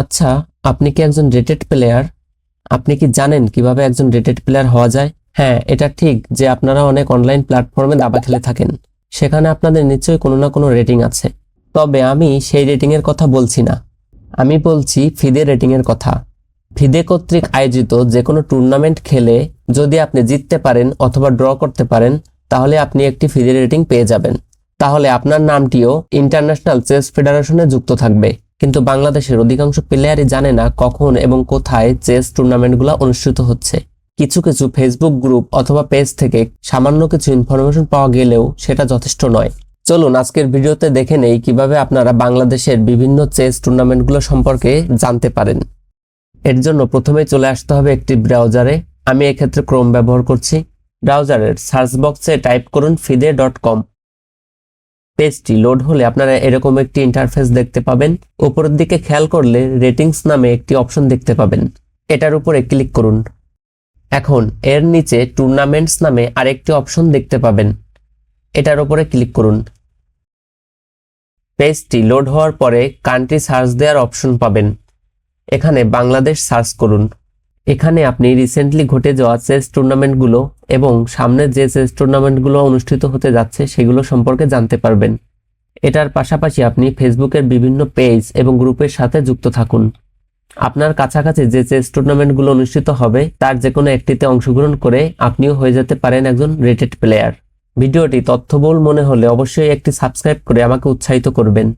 আচ্ছা আপনি কি একজন রেটেড প্লেয়ার আপনি কি জানেন কীভাবে একজন রেটেড প্লেয়ার হওয়া যায়? হ্যাঁ এটা ঠিক যে আপনারা অনেক অনলাইন প্ল্যাটফর্মে দাবা খেলে থাকেন। সেখানে আপনাদের নিশ্চয়ই কোনো না কোনো রেটিং আছে। তবে আমি সেই রেটিং এর কথা বলছি না। আমি বলছি ফিদে রেটিং এর কথা। ফিদে কর্তৃক আয়োজিত যে কোনো টুর্নামেন্ট খেলে যদি আপনি জিততে পারেন অথবা ড্র করতে পারেন, তাহলে আপনি একটি ফিদে রেটিং পেয়ে যাবেন। তাহলে আপনার নামটিও ইন্টারন্যাশনাল চেস ফেডারেশনে যুক্ত থাকবে। কিন্তু বাংলাদেশের অধিকাংশ প্লেয়ারই জানে না কখন এবং কোথায় চেস টুর্নামেন্টগুলো অনুষ্ঠিত হচ্ছে। কিছু কিছু ফেসবুক গ্রুপ অথবা পেজ থেকে সামান্য কিছু ইনফরমেশন পাওয়া গেলেও সেটা যথেষ্ট নয়। চলুন আজকের ভিডিওতে দেখে নেই কীভাবে আপনারা বাংলাদেশের বিভিন্ন চেস টুর্নামেন্টগুলো সম্পর্কে জানতে পারেন। এর জন্য প্রথমে চলে আসতে হবে একটি ব্রাউজারে আমি এক্ষেত্রে ক্রোম ব্যবহার করছি। ব্রাউজারের সার্চ বক্সে টাইপ করুন ফিদে ডট কম পেজটি লোড হলে আপনারা এরকম একটি ইন্টারফেস দেখতে পাবেন। উপরের দিকে খেয়াল করলে রেটিংস নামে একটি অপশন দেখতে পাবেন। এটার উপরে ক্লিক করুন। এখন এর নিচে টুর্নামেন্টস নামে আরেকটি অপশন দেখতে পাবেন। এটার উপরে ক্লিক করুন। পেজটি লোড হওয়ার পরে কান্ট্রি সার্চ দেওয়ার অপশন পাবেন। এখানে বাংলাদেশ সার্চ করুন। এখানে আপনি রিসেন্টলি ঘটে যাওয়া চেস টুর্নামেন্টগুলো এবং সামনে যে চেস টুর্নামেন্টগুলো অনুষ্ঠিত হতে যাচ্ছে সেগুলো সম্পর্কে জানতে পারবেন। এটার পাশাপাশি আপনি ফেসবুকের বিভিন্ন পেজ এবং গ্রুপের সাথে যুক্ত থাকুন। আপনার কাছাকাছি যে চেস টুর্নামেন্টগুলো অনুষ্ঠিত হবে, তার যে কোনো একটিতে অংশগ্রহণ করে আপনিও হয়ে যেতে পারেন একজন রেটেড প্লেয়ার ভিডিওটি তথ্যবহুল মনে হলে অবশ্যই একটি সাবস্ক্রাইব করে আমাকে উৎসাহিত করবেন।